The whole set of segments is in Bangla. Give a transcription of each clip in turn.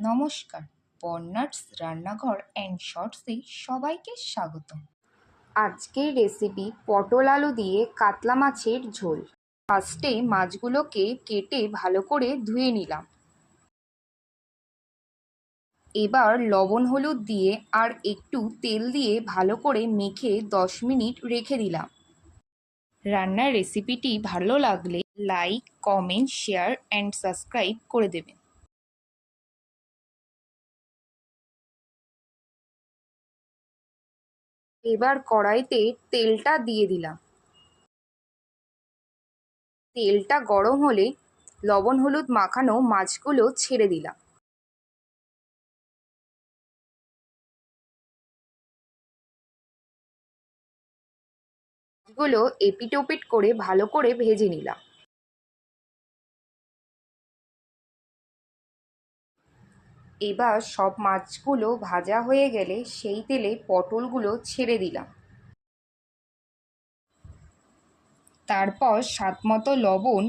নমস্কার বর্নার্স রান্নাঘর অ্যান্ড শর্টসে সবাইকে স্বাগত আজকের রেসিপি পটল আলু দিয়ে কাতলা মাছের ঝোল। ফার্স্টে মাছগুলোকে কেটে ভালো করে ধুয়ে নিলাম। এবার লবণ হলুদ দিয়ে আর একটু তেল দিয়ে ভালো করে মেখে দশ মিনিট রেখে দিলাম। রান্নার রেসিপিটি ভালো লাগলে like comment share and subscribe করে দেবেন। এবার কড়াইতে তেলটা দিয়ে দিলাম। তেলটা গরম হলে লবণ হলুদ মাখানো মাছগুলো ছেড়ে দিলাম। মাছগুলো এপিট ওপিট করে ভালো করে ভেজে নিলাম। এবার সব মাছগুলো ভাজা হয়ে গেলে সেই তেলে পটলগুলো ছেড়ে দিলাম। তারপর স্বাদ মতো লবণ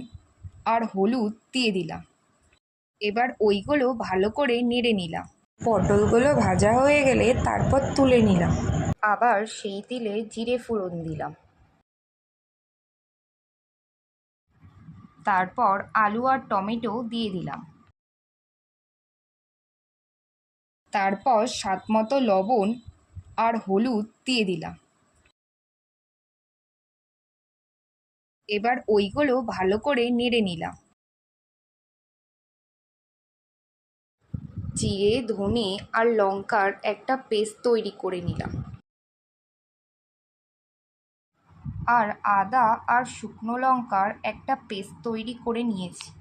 আর হলুদ দিয়ে দিলাম। এবার ওইগুলো ভালো করে নেড়ে নিলাম। পটলগুলো ভাজা হয়ে গেলে তারপর তুলে নিলাম। আবার সেই তেলে জিরে ফোড়ন দিলাম। তারপর আলু আর টমেটো দিয়ে দিলাম। তারপর স্বাদ মতো লবণ আর হলুদ দিয়ে দিলাম। এবার ওইগুলো ভালো করে নেড়ে নিলাম। জিরে, ধনে আর লঙ্কার একটা পেস্ট তৈরি করে নিলাম। আর আদা আর শুকনো লঙ্কার একটা পেস্ট তৈরি করে নিয়েছি।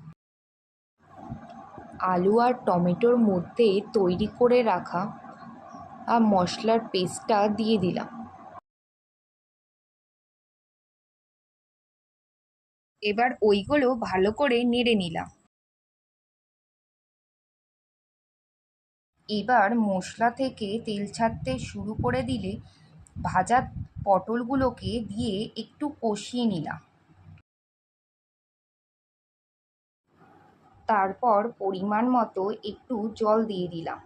আলু আর টমেটোর মধ্যে তৈরি করে রাখা আর মশলার পেস্টটা দিয়ে দিলাম। এবার ওইগুলো ভালো করে নেড়ে নিলাম। এবার মশলা থেকে তেল ছাড়তে শুরু করে দিলে ভাজা পটলগুলোকে দিয়ে একটু কষিয়ে নিলাম। তারপর পরিমাণ মতো একটু জল দিয়ে দিলাম।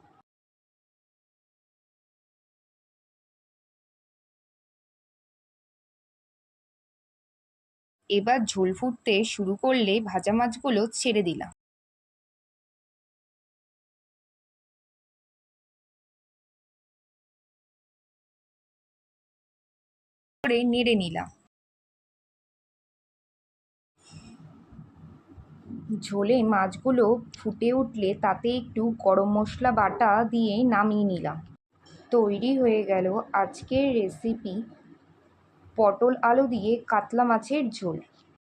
এবার ঝোল ফুটতে শুরু করলে ভাজা মাছগুলো ছেড়ে দিলাম। নেড়ে নিলাম। ঝোলে মাছগুলো ফুটে উঠলে তাতে একটু গরম মশলা বাটা দিয়ে নামিয়ে নিলাম। তৈরি হয়ে গেল আজকের রেসিপি পটল আলু দিয়ে কাতলা মাছের ঝোল।